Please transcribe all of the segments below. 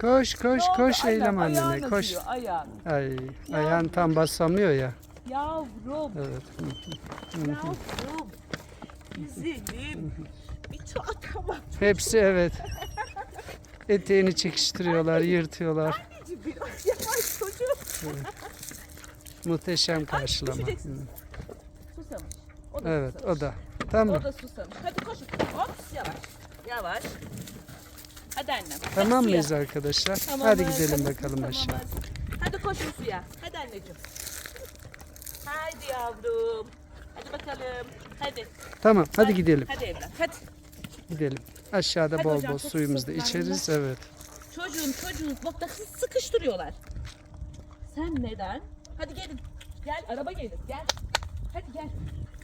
Koş koş Ne oldu? koş Ayağın- Eylem annene ayağın koş. acıyor, Ayağın. Ay ayağın tam basamıyor ya. Yavrum. Evet. Yavrum. Güzelim. Bir tamam. Hepsi evet. Eteğini çekiştiriyorlar, yırtıyorlar. Anneciğim biraz yavaş çocuğum. Muhteşem karşılama. Susamış. O da Evet, susamış. o da. Tamam. O da susamış. Hadi koş. Hop yavaş. Yavaş. Hadi annem. Hadi Tamam suya. mıyız arkadaşlar? Tamam, Hadi gidelim bakalım tamam, aşağı. hadi. Hadi koşun suya. Hadi anneciğim. Haydi yavrum. Hadi bakalım. Hadi. Tamam, hadi gidelim. Hadi evlat. Hadi. Gidelim. Aşağıda Hadi bol hocam, bol suyumuzu da içeriz. Evet. Çocuğun çocuğun bak da sıkıştırıyorlar. Sen neden? Hadi gelin. Gel araba gelir. Gel. Hadi gel.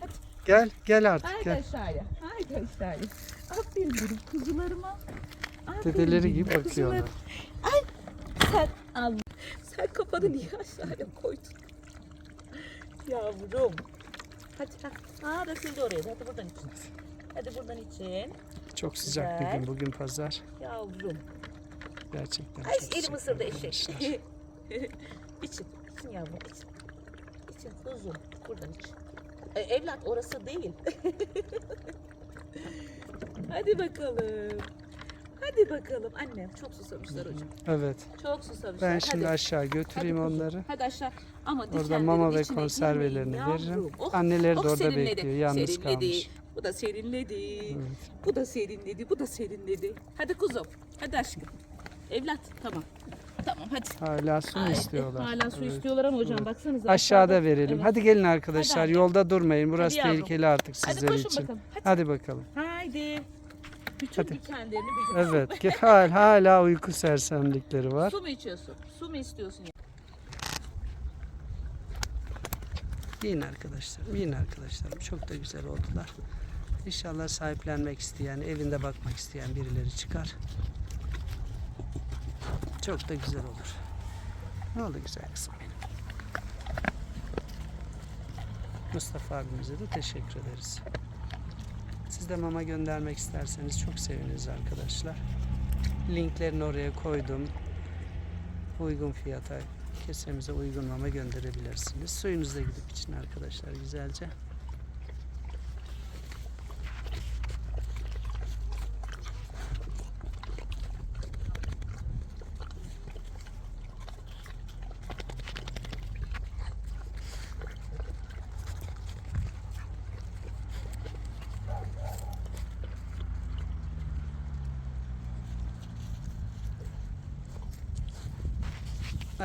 Hadi. Gel, gel artık Haydi gel. aşağıya. Haydi aşağıya. Aferin benim kuzularıma. Dedeleri gibi bakıyorlar. Ay sen al. Sen kafanı niye aşağıya koydun? Yavrum. Hadi hadi. Aa döküldü oraya. Hadi buradan için. Hadi buradan için. Çok sıcak bir Güzel. gün. Bugün pazar. Yavrum. Gerçekten Ay çok elim ısırdı eşek. için. için yavrum için. İçin kuzum. Buradan iç. E, evlat orası değil. Hadi bakalım. Hadi bakalım. Annem çok susamışlar hocam. Evet. Çok susamışlar. Ben şimdi Hadi. aşağı götüreyim Hadi kuzum, onları. Hadi aşağı. Ama Orada mama ve içine konservelerini girmeyin veririm. yavrum. Oh, Anneleri de oh, orada serinledi. bekliyor. Yalnız Serinledi. kalmış. Bu da serinledi. Bu da serinledi. Bu da serinledi. Hadi kuzum. Hadi aşkım. Evlat. Tamam. Tamam hadi. Hala su mu Ay, istiyorlar? Hala su Evet. istiyorlar ama hocam baksanıza. Aşağıda verelim. Evet. Hadi gelin arkadaşlar. Hadi. Yolda durmayın. Burası Hadi yavrum. tehlikeli artık Hadi sizler koşun için. bakalım. Hadi. Hadi bakalım. Haydi. Bütün Hadi. dikenlerini bizim. Evet. ge- hal- Hala uyku sersemlikleri var. Su mu içiyorsun? Su mu istiyorsun? Yiyin arkadaşlar. Yiyin arkadaşlarım. Çok da güzel oldular. İnşallah sahiplenmek isteyen, evinde bakmak isteyen birileri çıkar. Çok da güzel olur. Ne oldu güzel kızım benim. Mustafa abimize de teşekkür ederiz. Siz de mama göndermek isterseniz çok seviniriz arkadaşlar. Linklerini oraya koydum. Uygun fiyata kesemize uygun mama gönderebilirsiniz. Suyunuzu da gidip için arkadaşlar güzelce.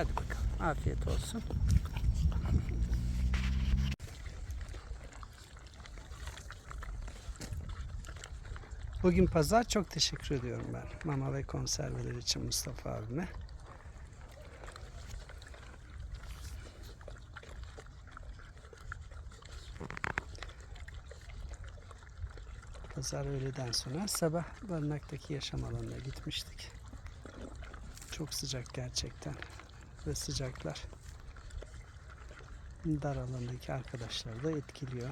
Hadi bakalım. Afiyet olsun. Bugün pazar çok teşekkür ediyorum ben. Mama ve konserveler için Mustafa abime. Pazar öğleden sonra sabah barınaktaki yaşam alanına gitmiştik. Çok sıcak gerçekten ve sıcaklar dar alandaki arkadaşları da etkiliyor.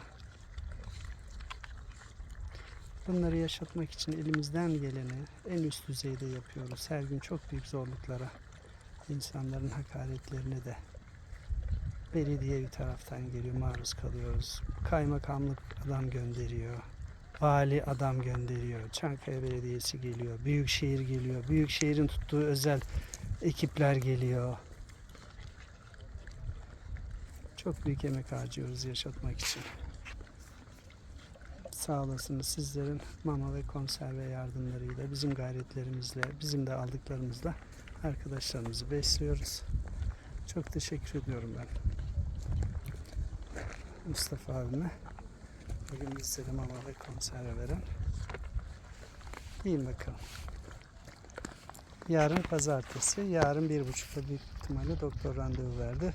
Bunları yaşatmak için elimizden geleni en üst düzeyde yapıyoruz. Her gün çok büyük zorluklara, insanların hakaretlerine de belediye bir taraftan geliyor, maruz kalıyoruz. Kaymakamlık adam gönderiyor, vali adam gönderiyor, Çankaya Belediyesi geliyor, Büyükşehir geliyor, Büyükşehir'in tuttuğu özel ekipler geliyor. Çok büyük emek harcıyoruz yaşatmak için. Sağ olasınız sizlerin mama ve konserve yardımlarıyla, bizim gayretlerimizle, bizim de aldıklarımızla arkadaşlarımızı besliyoruz. Çok teşekkür ediyorum ben. Mustafa abime. Bugün bizlere mama ve konserve veren. İyiyim bakalım. Yarın pazartesi. Yarın bir buçukta büyük ihtimalle doktor randevu verdi.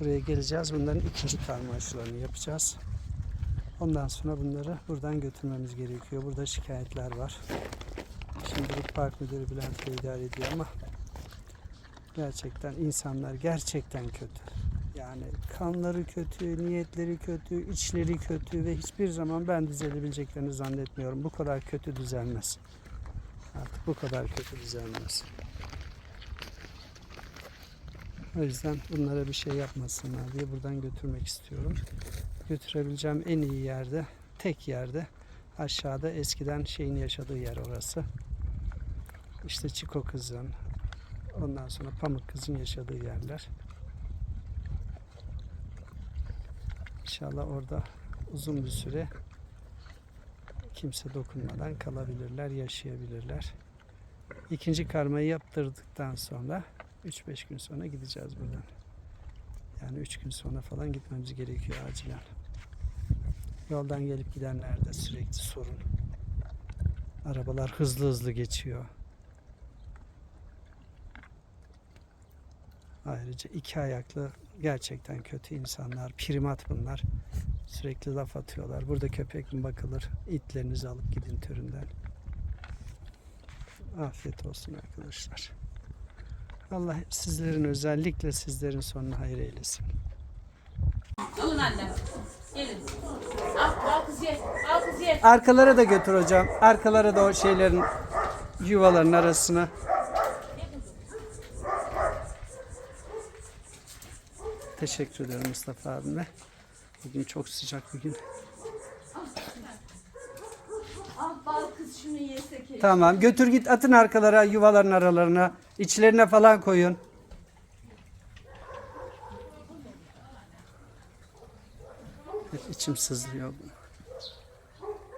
Buraya geleceğiz. Bunların ikinci karma aşılarını yapacağız. Ondan sonra bunları buradan götürmemiz gerekiyor. Burada şikayetler var. Şimdilik park müdürü Bülent Bey idare ediyor ama gerçekten insanlar gerçekten kötü. Yani kanları kötü, niyetleri kötü, içleri kötü ve hiçbir zaman ben düzelebileceklerini zannetmiyorum. Bu kadar kötü düzelmez. Artık bu kadar kötü düzelmez. O yüzden bunlara bir şey yapmasınlar diye buradan götürmek istiyorum. Götürebileceğim en iyi yerde, tek yerde aşağıda eskiden şeyin yaşadığı yer orası. İşte Çiko kızın, ondan sonra Pamuk kızın yaşadığı yerler. İnşallah orada uzun bir süre kimse dokunmadan kalabilirler, yaşayabilirler. İkinci karmayı yaptırdıktan sonra 3-5 gün sonra gideceğiz buradan. Yani 3 gün sonra falan gitmemiz gerekiyor acilen. Yoldan gelip gidenlerde sürekli sorun. Arabalar hızlı hızlı geçiyor. Ayrıca iki ayaklı gerçekten kötü insanlar, primat bunlar. Sürekli laf atıyorlar. Burada köpek mi bakılır? İtlerinizi alıp gidin türünden. Afiyet olsun arkadaşlar. Allah sizlerin özellikle sizlerin sonunu hayır eylesin. Alın anne. Gelin. Al, al kız ye. Al kız ye. Arkalara da götür hocam. Arkalara da o şeylerin yuvaların arasına. Teşekkür ediyorum Mustafa abime. Bugün çok sıcak bir gün. Al bal kız şunu yesek. Tamam götür git atın arkalara yuvaların aralarına. İçlerine falan koyun. İçim sızlıyor.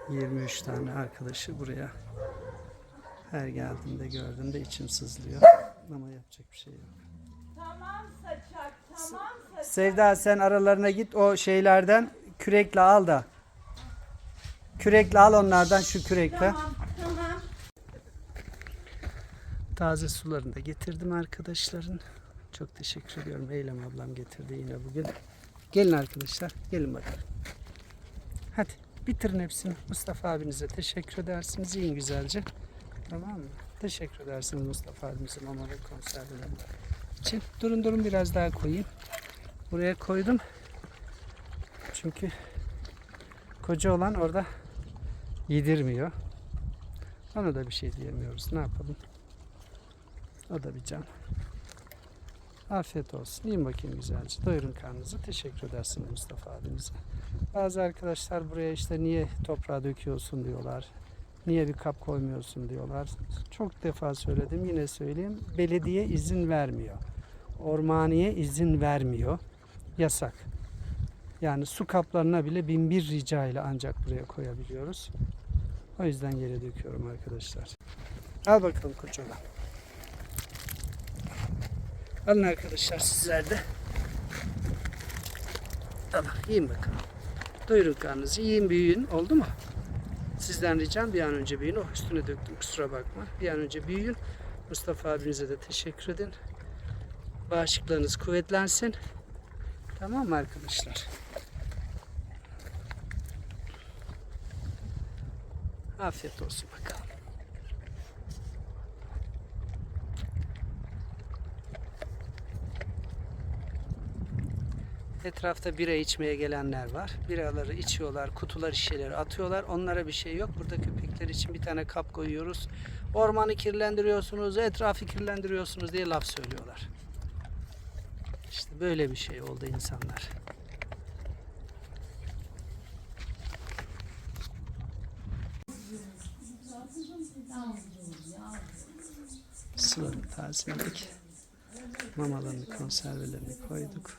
23 tane arkadaşı buraya her geldiğimde gördüğümde içim sızlıyor. Ama yapacak bir şey yok. Tamam saçak. Tamam saçak. Sevda sen aralarına git o şeylerden kürekle al da. Kürekle al onlardan şu kürekle. Tamam. Taze sularını da getirdim arkadaşların. Çok teşekkür ediyorum. Eylem ablam getirdi yine bugün. Gelin arkadaşlar. Gelin bakalım. Hadi bitirin hepsini. Mustafa abinize teşekkür edersiniz. Yiyin güzelce. Tamam mı? Teşekkür edersiniz Mustafa abimize mama ve için. Durun durun biraz daha koyayım. Buraya koydum. Çünkü koca olan orada yedirmiyor. Ona da bir şey diyemiyoruz. Ne yapalım? O can. Afiyet olsun. Yiyin bakayım güzelce. Doyurun karnınızı. Teşekkür edersiniz Mustafa abimize. Bazı arkadaşlar buraya işte niye toprağa döküyorsun diyorlar. Niye bir kap koymuyorsun diyorlar. Çok defa söyledim yine söyleyeyim. Belediye izin vermiyor. Ormaniye izin vermiyor. Yasak. Yani su kaplarına bile bin bir rica ile ancak buraya koyabiliyoruz. O yüzden yere döküyorum arkadaşlar. Al bakalım koç olan. Alın arkadaşlar sizler de. Tamam yiyin bakalım. Doyurun karnınızı. Yiyin büyüyün. Oldu mu? Sizden ricam bir an önce büyüyün. Oh üstüne döktüm kusura bakma. Bir an önce büyüyün. Mustafa abinize de teşekkür edin. Bağışıklığınız kuvvetlensin. Tamam mı arkadaşlar? Afiyet olsun bakalım. Etrafta bira içmeye gelenler var. Biraları içiyorlar, kutular şişeleri atıyorlar. Onlara bir şey yok. Burada köpekler için bir tane kap koyuyoruz. Ormanı kirlendiriyorsunuz, etrafı kirlendiriyorsunuz diye laf söylüyorlar. İşte böyle bir şey oldu insanlar. Sularını tazeledik. Mamalarını, konservelerini koyduk.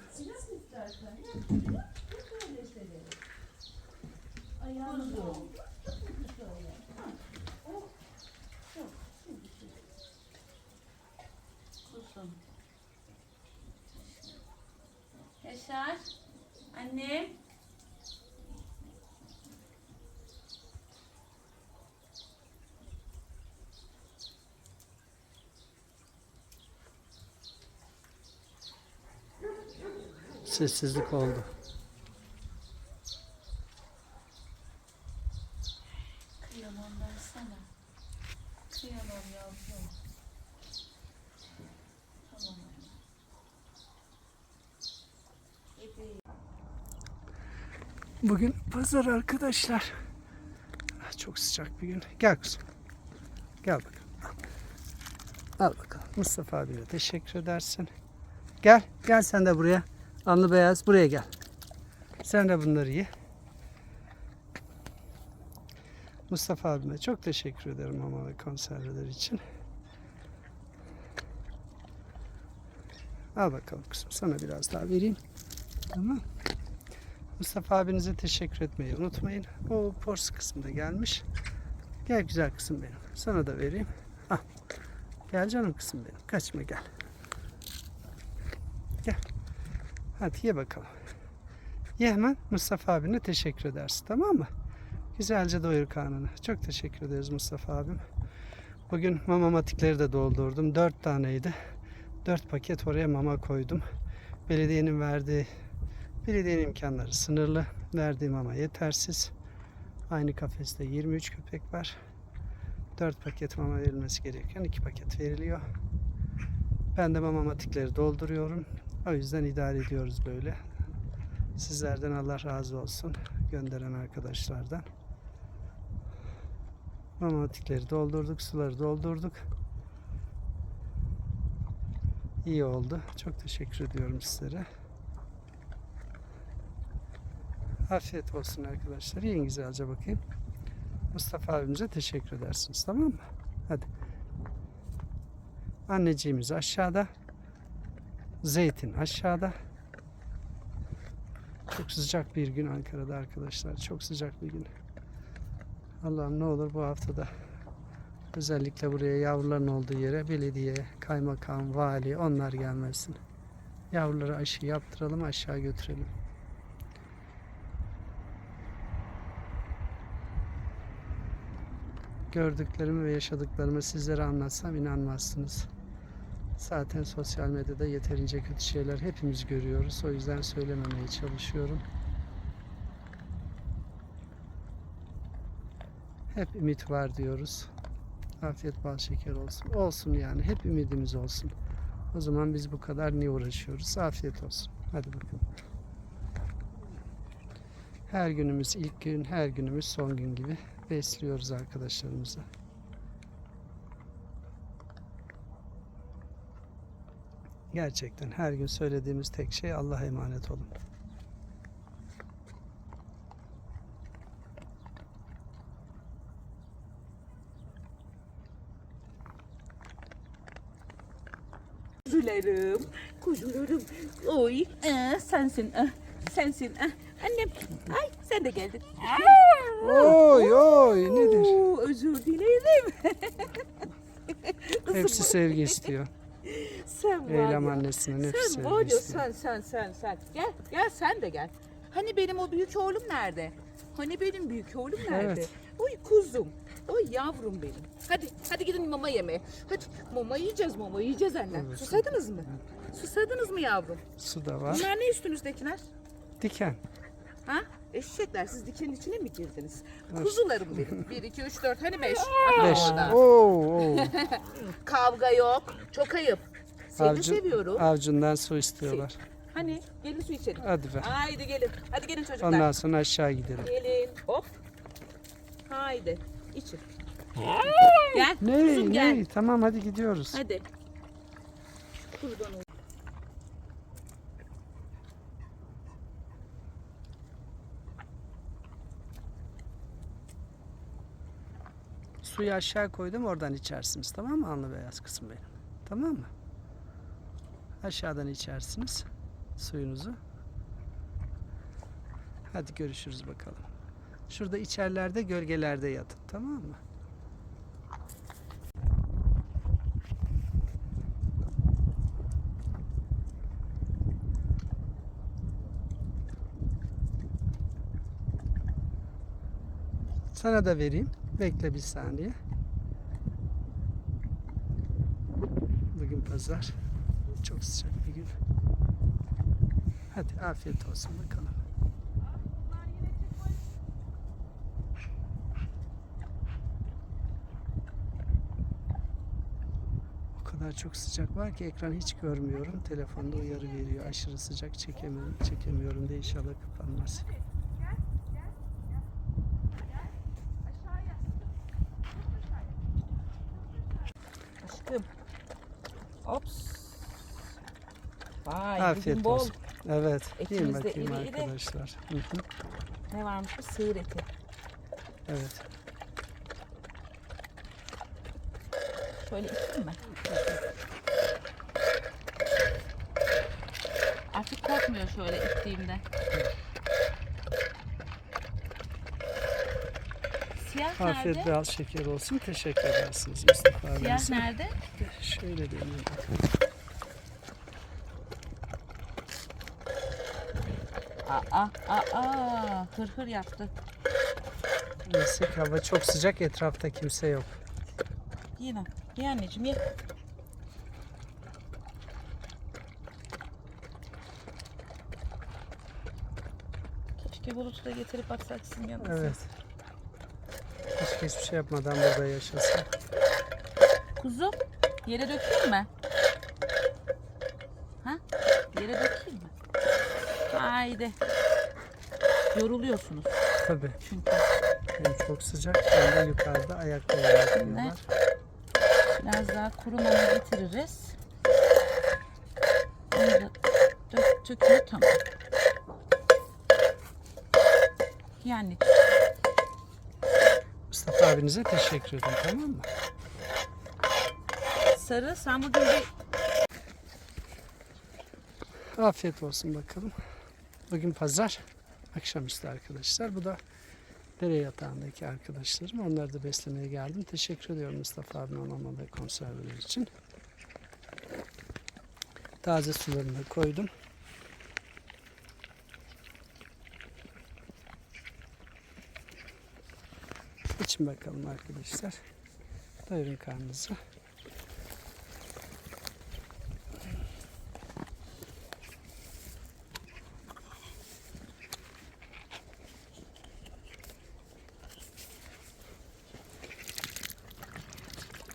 Yaşar. Annem. Sessizlik oldu. Kıyamam ben sana. Kıyamam yavrum. Tamam. Bebeğim. Bugün pazar arkadaşlar. Ah, Çok sıcak bir gün. Gel kızım. Gel bakalım. Al bakalım. Mustafa abiyle teşekkür edersin. Gel. Gel sen de buraya. Anlı beyaz buraya gel. Sen de bunları ye. Mustafa abime çok teşekkür ederim mama ve konserveler için. Al bakalım kızım sana biraz daha vereyim. Tamam. Mustafa abinize teşekkür etmeyi unutmayın. O pors kısmı da gelmiş. Gel güzel kızım benim. Sana da vereyim. Al. Gel canım kızım benim. Kaçma. Gel. Hadi ye bakalım. Ye hemen Mustafa abine teşekkür edersin tamam mı? Güzelce doyur karnını. Çok teşekkür ederiz Mustafa abim. Bugün mama matikleri de doldurdum. Dört taneydi. Dört paket oraya mama koydum. Belediyenin verdiği belediyenin imkanları sınırlı. Verdiği mama yetersiz. Aynı kafeste 23 köpek var. 4 paket mama verilmesi gerekiyor. 2 paket veriliyor. Ben de mama matikleri dolduruyorum. O yüzden idare ediyoruz böyle. Sizlerden Allah razı olsun. Gönderen arkadaşlardan. Mamatikleri doldurduk, suları doldurduk. İyi oldu. Çok teşekkür ediyorum sizlere. Afiyet olsun arkadaşlar. Yiyin güzelce bakayım. Mustafa abimize teşekkür edersiniz. Tamam mı? Hadi. Anneciğimiz aşağıda. Zeytin aşağıda. Çok sıcak bir gün Ankara'da arkadaşlar. Çok sıcak bir gün. Allah'ım ne olur bu haftada özellikle buraya yavruların olduğu yere belediye, kaymakam, vali onlar gelmesin. Yavrulara aşı yaptıralım aşağı götürelim. Gördüklerimi ve yaşadıklarımı sizlere anlatsam inanmazsınız. Zaten sosyal medyada yeterince kötü şeyler hepimiz görüyoruz. O yüzden söylememeye çalışıyorum. Hep ümit var diyoruz. Afiyet bal şeker olsun. Olsun yani. Hep ümidimiz olsun. O zaman biz bu kadar niye uğraşıyoruz? Afiyet olsun. Hadi bakalım. Her günümüz ilk gün, her günümüz son gün gibi besliyoruz arkadaşlarımızı. Gerçekten her gün söylediğimiz tek şey Allah'a emanet olun. Kuzularım, kuzularım. Oy, ee, sensin, ee, sensin. ee. Annem, ay sen de geldin. Oy oy nedir? Oo, özür dilerim. Hepsi sevgi istiyor. Sen var Eylem ya. annesinin hepsi Sen var ya sen sen sen sen. Gel gel sen de gel. Hani benim o büyük oğlum nerede? Hani benim büyük oğlum nerede? Evet. Oy kuzum. Oy yavrum benim. Hadi hadi gidin mama yemeye. Hadi mama yiyeceğiz mama yiyeceğiz anne. Evet. Susadınız mı? Susadınız mı yavrum? Su da var. Bunlar ne üstünüzdekiler? Diken. Ha? Eşekler siz dikenin içine mi girdiniz? Kuzularım benim. 1, 2, 3, 4 hani 5. Beş. Oo, oo. Kavga yok. Çok ayıp. Seni Avcı- seviyorum. Avcundan su istiyorlar. Hani gelin su içelim. Hadi be. Haydi gelin. Hadi gelin çocuklar. Ondan sonra aşağı gidelim. Gelin. Hop. Haydi. İçin. Gel. Ne Kuzum gel. ne? Tamam hadi gidiyoruz. Hadi. Kurban olayım. Suyu aşağı koydum oradan içersiniz tamam mı Anlı Beyaz kısım benim. Tamam mı? Aşağıdan içersiniz suyunuzu. Hadi görüşürüz bakalım. Şurada içerlerde gölgelerde yatın tamam mı? Sana da vereyim. Bekle bir saniye. Bugün pazar. Çok sıcak bir gün. Hadi afiyet olsun bakalım. O kadar çok sıcak var ki ekran hiç görmüyorum. Telefonda uyarı veriyor. Aşırı sıcak çekemiyorum, çekemiyorum de inşallah kapanmaz. Aşkım. Ops. Vay Afiyet bol. olsun. Evet. Yiyin Etimiz de bakayım iri iri. arkadaşlar. Hı hı. Ne varmış bu? Sığır eti. Evet. Şöyle iteyim mi? Artık korkmuyor şöyle ittiğimde. Siyah Afiyet nerede? bal şeker olsun. Teşekkür edersiniz Mustafa Siyah nerede? Şöyle deneyeyim. Aa, aa, aa, hır hır yaptı. Neyse ki hava çok sıcak. Etrafta kimse yok. Yine. Ye anneciğim ye. Keşke bulutu da getirip atsak sizin yanınıza. Evet. Keşke hiçbir şey yapmadan burada yaşasa. Kuzu yere dökeyim mi? Ha? Yere mi? Haydi. Yoruluyorsunuz Tabii. çünkü. Hem çok sıcak hem de yukarıda ayakta yapıyorlar. Biraz daha kuru mama getiririz. Onu da döktük mü tamam. Yani Mustafa abinize teşekkür ederim tamam mı? sarı sen bugün bir Afiyet olsun bakalım. Bugün pazar. Akşamüstü arkadaşlar. Bu da dere yatağındaki arkadaşlarım. Onları da beslemeye geldim. Teşekkür ediyorum Mustafa abime mama ve konserveler için. Taze sularını da koydum. İçin bakalım arkadaşlar. Doyurun karnınızı.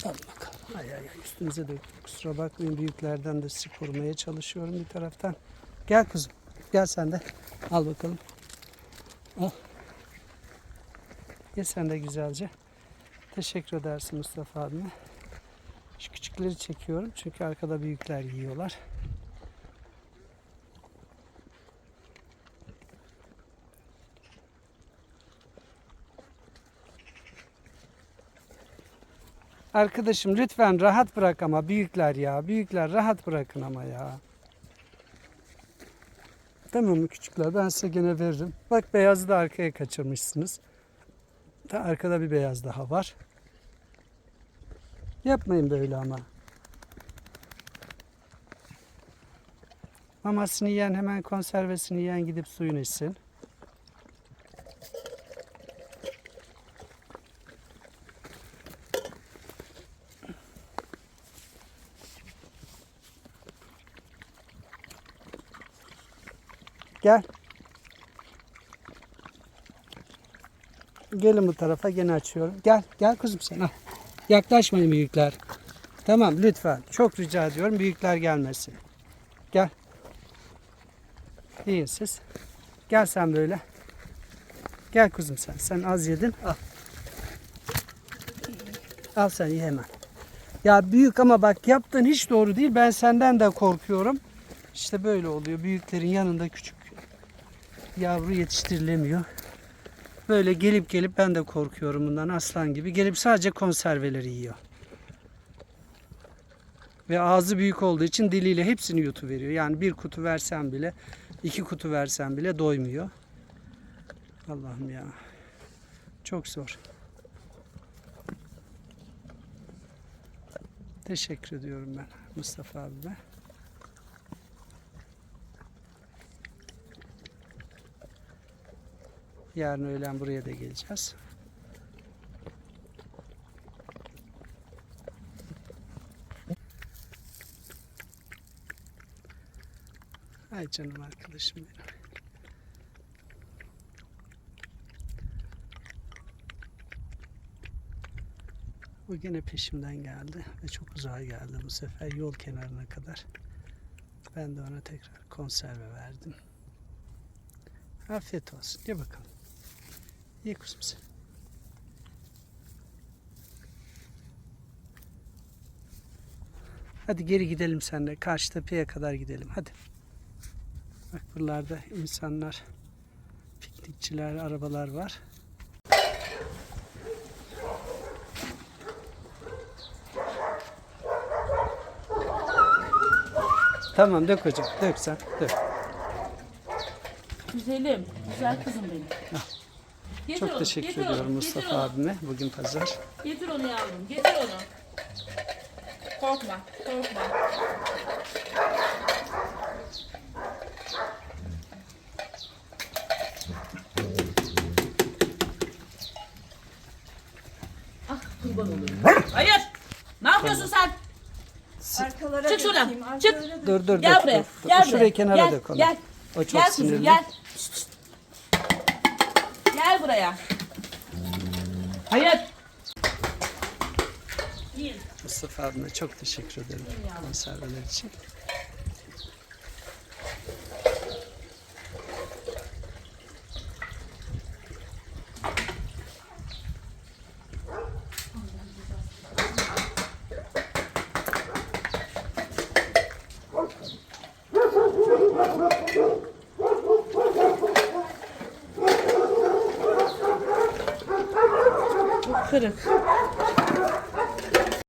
Al bakalım. Ay üstünüze döktüm. Kusura bakmayın büyüklerden de sizi korumaya çalışıyorum bir taraftan. Gel kuzum. Gel sen de. Al bakalım. Al. Ye sen de güzelce. Teşekkür edersin Mustafa abime. Şu küçükleri çekiyorum çünkü arkada büyükler yiyorlar. Arkadaşım lütfen rahat bırak ama büyükler ya. Büyükler rahat bırakın ama ya. Tamam mı küçükler? Ben size gene veririm. Bak beyazı da arkaya kaçırmışsınız. Da arkada bir beyaz daha var. Yapmayın böyle ama. Mamasını yiyen hemen konservesini yiyen gidip suyunu içsin. Gel. Gelin bu tarafa gene açıyorum. Gel, gel kızım sen al. Yaklaşmayın büyükler. Tamam lütfen. Çok rica ediyorum büyükler gelmesin. Gel. İyi siz. Gel sen böyle. Gel kuzum sen. Sen az yedin. Al. Al sen ye hemen. Ya büyük ama bak yaptığın hiç doğru değil. Ben senden de korkuyorum. İşte böyle oluyor. Büyüklerin yanında küçük yavru yetiştirilemiyor. Böyle gelip gelip ben de korkuyorum bundan aslan gibi. Gelip sadece konserveleri yiyor. Ve ağzı büyük olduğu için diliyle hepsini yutuveriyor. Yani bir kutu versen bile, iki kutu versen bile doymuyor. Allah'ım ya. Çok zor. Teşekkür ediyorum ben Mustafa abime. Yarın öğlen buraya da geleceğiz. Ay canım arkadaşım benim. O gene peşimden geldi ve çok uzağa geldi bu sefer yol kenarına kadar. Ben de ona tekrar konserve verdim. Afiyet olsun. Ye bakalım. Ye kuzum sen. Hadi geri gidelim senle. Karşı tepeye kadar gidelim. Hadi. Bak buralarda insanlar, piknikçiler, arabalar var. Tamam dök hocam. Dök sen. Dök. Güzelim. Güzel kızım benim. Getir Çok onu, teşekkür getir onu, ediyorum getir Mustafa onu. abime. Bugün pazar. Getir onu yavrum. Getir onu. Korkma. Korkma. Ah kurban olurum. Hayır. Ne yapıyorsun sen? Arkalara Çık şuradan. dökeyim, Çık. arkalara dök- Dur dur Gel buraya. dur, dur. Gel buraya. Şurayı kenara gel, dök onu. Gel. O çok gel sinirli. gel. Şşt, şşt. Gel buraya. Değil. Mustafa abime çok teşekkür ederim konserveler için.